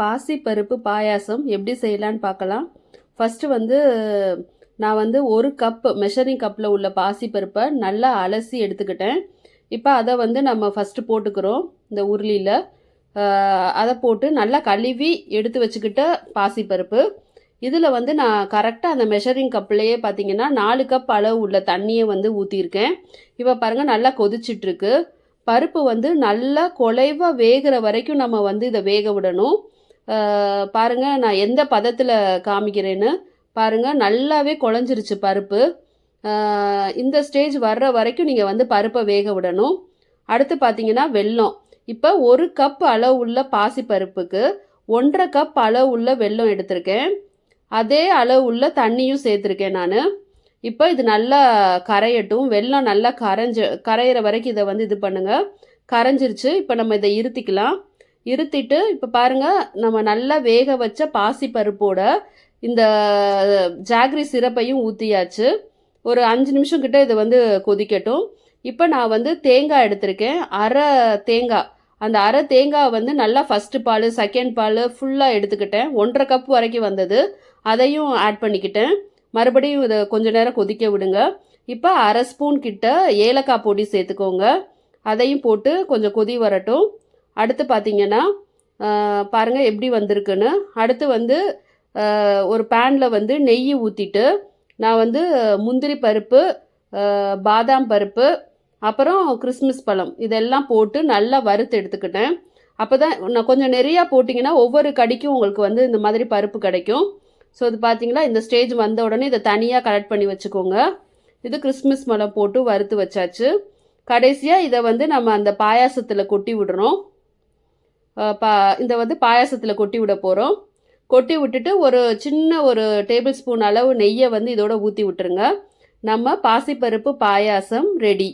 பாசிப்பருப்பு பாயாசம் எப்படி செய்யலான்னு பார்க்கலாம். ஃபஸ்ட்டு வந்து நான் வந்து ஒரு கப் மெஷரிங் கப்பில் உள்ள பாசிப்பருப்பை நல்லா அலசி எடுத்துக்கிட்டேன். இப்போ அதை வந்து நம்ம ஃபஸ்ட்டு போட்டுக்கிறோம் இந்த உருளியில். அதை போட்டு நல்லா கழுவி எடுத்து வச்சுக்கிட்ட பாசிப்பருப்பு இதில் வந்து நான் கரெக்டாக அந்த மெஷரிங் கப்லேயே பார்த்தீங்கன்னா நாலு கப் அளவு உள்ள தண்ணியை வந்து ஊற்றிருக்கேன் இப்போ பாருங்கள் நல்லா கொதிச்சிட்ருக்கு. பருப்பு வந்து நல்லா குலைவாக வேகிற வரைக்கும் நம்ம வந்து இதை வேக விடணும். பாருங்க நான் எந்த பதத்தில் காமிக்கிறேன்னு. பாருங்க நல்லாவே குழஞ்சிருச்சு பருப்பு. இந்த ஸ்டேஜ் வர்ற வரைக்கும் நீங்கள் வந்து பருப்பை வேக விடணும். அடுத்து பார்த்தீங்கன்னா வெல்லம். இப்போ ஒரு கப் அளவு உள்ள பாசிப்பருப்புக்கு ஒன்றரை கப் அளவு உள்ள வெல்லம் எடுத்திருக்கேன். அதே அளவு உள்ள தண்ணியும் சேர்த்துருக்கேன் நான். இப்போ இது நல்லா கரையட்டும். வெல்லம் நல்லா கரைஞ்ச கரையிற வரைக்கும் இதை வந்து இது பண்ணுங்கள் கரைஞ்சிருச்சு. இப்போ நம்ம இதை இருத்திக்கலாம். இருத்திட்டு இப்போ பாருங்க நம்ம நல்லா வேக வச்ச பாசி பருப்போட இந்த ஜாக்ரி சிரப்பையும் ஊற்றியாச்சு ஒரு அஞ்சு நிமிஷம் கிட்ட இது வந்து கொதிக்கட்டும். இப்போ நான் வந்து தேங்காய் எடுத்திருக்கேன். அரை தேங்காய். அந்த அரை தேங்காய் வந்து நல்லா ஃபஸ்ட்டு பால் செகண்ட் பால் ஃபுல்லாக எடுத்துக்கிட்டேன். ஒன்றரை கப் வரைக்கும் வந்தது. அதையும் ஆட் பண்ணிக்கிட்டேன். மறுபடியும் இதை கொஞ்ச நேரம் கொதிக்க விடுங்க. இப்போ அரை ஸ்பூன் கிட்ட ஏலக்காய் பொடி சேர்த்துக்கோங்க. அதையும் போட்டு கொஞ்சம் கொதி வரட்டும். அடுத்து பார்த்தீங்கன்னா பாருங்கள் எப்படி வந்திருக்குன்னு. அடுத்து வந்து ஒரு பேனில் வந்து நெய் ஊற்றிட்டு நான் வந்து முந்திரி பருப்பு பாதாம் பருப்பு அப்புறம் கிறிஸ்மஸ் பழம் இதெல்லாம் போட்டு நல்லா வறுத்து எடுத்துக்கிட்டேன். அப்போ தான் நான் கொஞ்சம் நிறையா போட்டிங்கன்னா ஒவ்வொரு கடிக்கும் உங்களுக்கு வந்து இந்த மாதிரி பருப்பு கிடைக்கும். ஸோ இது பார்த்தீங்கன்னா இந்த ஸ்டேஜ் வந்த உடனே இதை தனியாக கலெக்ட் பண்ணி வச்சுக்கோங்க. இது கிறிஸ்மஸ் மலம் போட்டு வறுத்து வச்சாச்சு. கடைசியாக இதை வந்து நம்ம அந்த பாயாசத்தில் கொட்டி விடுறோம். பா இந்த வந்து பாயாசத்தில் கொட்டி விட போகிறோம் கொட்டி விட்டுட்டு ஒரு சின்ன ஒரு டேபிள் ஸ்பூன் அளவு நெய்யை வந்து இதோட ஊற்றி விட்டுருங்க. நம்ம பாசிப்பருப்பு பாயாசம் ரெடி.